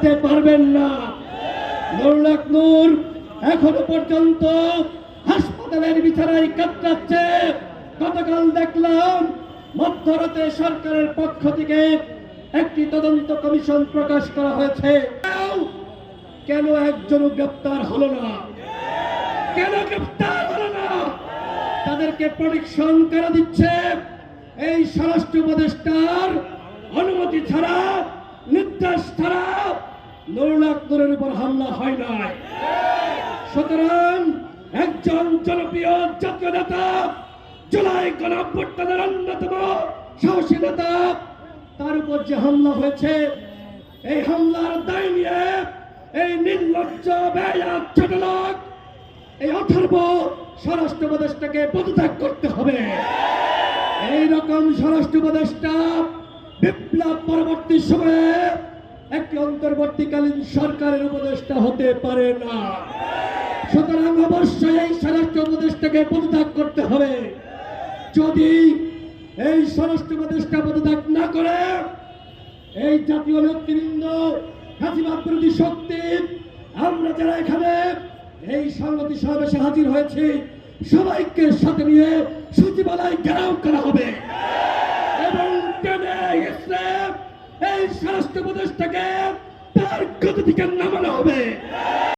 ঠেকাতে পারবেন না। নুরুল্লাহ নূর এখনও পর্যন্ত হাসপাতালের বিছানায় কাতরাচ্ছে। গতকাল দেখলাম, মধ্যরাতে সরকারের পক্ষ থেকে একটি তদন্ত কমিশন প্রকাশ করা হয়েছে। কেন একজনও গ্রেপ্তার হলো না? কেন গ্রেপ্তার হলো না? তাদেরকে প্রোটেকশন করা দিচ্ছে? এই স্বরাষ্ট্র উপদেষ্টার অনুমতি ছাড়া, নির্দেশ ছাড়া নুরুল্লাহর উপর হামলা হয় নাই। সুতরাং একজন জনপ্রিয় জাতীয় নেতা, জুলাই গণঅভ্যুত্থানের অন্যতম সাহসী নেতা, তার উপর যে হামলা হয়েছে, এই হামলার দায় নিয়ে এই নির্লজ্জ ব্যয়া ছোট এই অথর্ব স্বরাষ্ট্র উপদেষ্টাকে পদত্যাগ করতে হবে। এই রকম স্বরাষ্ট্র উপদেষ্টা বিপ্লব পরবর্তী সময়ে একটি অন্তর্বর্তীকালীন সরকারের উপদেষ্টা হতে পারে না। সুতরাং অবশ্যই এই স্বরাষ্ট্র উপদেষ্টাকে পদত্যাগ করতে হবে। যদি এই স্বরাষ্ট্র উপদেষ্টা পদত্যাগ না করে, এই জাতীয় নেতৃবৃন্দ, হাসিবাদ বিরোধী শক্তি, আমরা যারা এখানে এই সংগতি সমাবেশে হাজির হয়েছি, সবাইকে সাথে নিয়ে সচিবালয় ঘেরাও করা হবে। এই স্বরাষ্ট্র উপদেষ্টাকে তার গতি থেকে নামানো হবে।